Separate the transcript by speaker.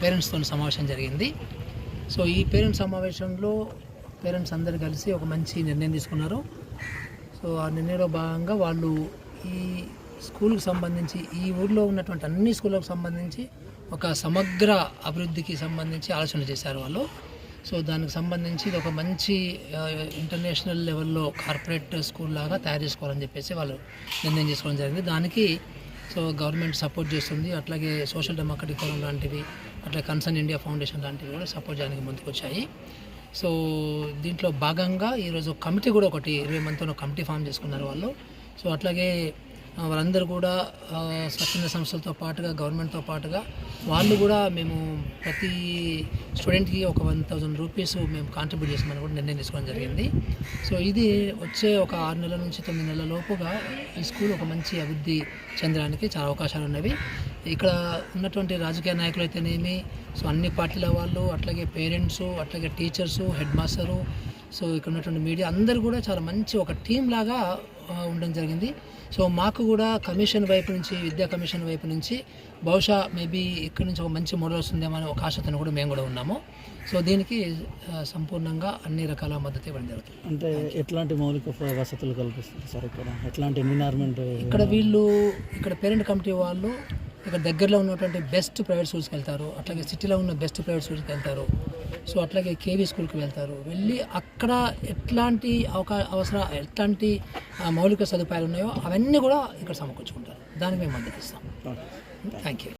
Speaker 1: పేరెంట్స్తో సమావేశం జరిగింది. సో ఈ పేరెంట్స్ సమావేశంలో పేరెంట్స్ అందరు కలిసి ఒక మంచి నిర్ణయం తీసుకున్నారు. సో ఆ నిర్ణయంలో భాగంగా వాళ్ళు ఈ స్కూల్కి సంబంధించి ఈ ఊర్లో ఉన్నటువంటి అన్ని స్కూళ్ళకు సంబంధించి ఒక సమగ్ర అభివృద్ధికి సంబంధించి ఆలోచన చేశారు వాళ్ళు. సో దానికి సంబంధించి ఇది ఒక మంచి ఇంటర్నేషనల్ లెవెల్లో కార్పొరేట్ స్కూల్ లాగా తయారు చేసుకోవాలని చెప్పేసి వాళ్ళు నిర్ణయం చేసుకోవడం జరిగింది. దానికి సో గవర్నమెంట్ సపోర్ట్ చేస్తుంది. అట్లాగే సోషల్ డెమోక్రటిక్ ఫోరం లాంటివి అట్లా కన్సర్న్ ఇండియా ఫౌండేషన్ లాంటివి కూడా సపోర్ట్ చేయడానికి ముందుకు వచ్చాయి సో దీంట్లో భాగంగా ఈరోజు కమిటీ కూడా ఒకటి ఇరవై మందితో కమిటీ ఫామ్ చేసుకున్నారు వాళ్ళు. సో అట్లాగే వాళ్ళందరూ కూడా స్వచ్ఛంద సంస్థలతో పాటుగా గవర్నమెంట్తో పాటుగా వాళ్ళు కూడా మేము ప్రతి స్టూడెంట్కి ఒక వన్ థౌజండ్ రూపీస్ మేము కాంట్రిబ్యూట్ చేసామని కూడా నిర్ణయం తీసుకోవడం జరిగింది. సో ఇది వచ్చే ఒక ఆరు నెలల నుంచి తొమ్మిది నెలల లోపుగా ఈ స్కూల్ ఒక మంచి అభివృద్ధి చెందడానికి చాలా అవకాశాలు ఉన్నవి. ఇక్కడ ఉన్నటువంటి రాజకీయ నాయకులు అయితేనేమి సో అన్ని పార్టీల వాళ్ళు అట్లాగే పేరెంట్స్ అట్లాగే టీచర్సు హెడ్ మాస్టరు సో ఇక్కడ ఉన్నటువంటి మీడియా అందరూ కూడా చాలా మంచి ఒక టీం లాగా ఉండడం జరిగింది. సో మాకు కూడా కమిషన్ వైపు నుంచి విద్యా కమిషన్ వైపు నుంచి బహుశా మేబీ ఇక్కడ నుంచి ఒక మంచి మోడల్ వస్తుందేమో అనే ఒక ఆశతో కూడా మేము కూడా ఉన్నాము. సో దీనికి సంపూర్ణంగా అన్ని రకాల మద్దతు ఇవ్వడం జరుగుతుంది.
Speaker 2: అంటే ఎట్లాంటి మౌలిక వసతులు కల్పిస్తారు సార్ ఇక్కడ? ఎట్లాంటి ఎన్విరాన్మెంట్
Speaker 1: ఇక్కడ వీళ్ళు ఇక్కడ పేరెంట్ కమిటీ వాళ్ళు ఇక్కడ దగ్గరలో ఉన్నటువంటి బెస్ట్ ప్రైవేట్ స్కూల్స్కి వెళ్తారు. అట్లాగే సిటీలో ఉన్న బెస్ట్ ప్రైవేట్ స్కూల్స్కి వెళ్తారు. సో అట్లాగే కేవీ స్కూల్కి వెళ్తారు. వెళ్ళి అక్కడ ఎట్లాంటి అవకా అవసర ఎట్లాంటి మౌలిక సదుపాయాలు ఉన్నాయో అవన్నీ కూడా ఇక్కడ సమకూర్చుకుంటారు. దానికి మేము మద్దతు ఇస్తాం. Thank you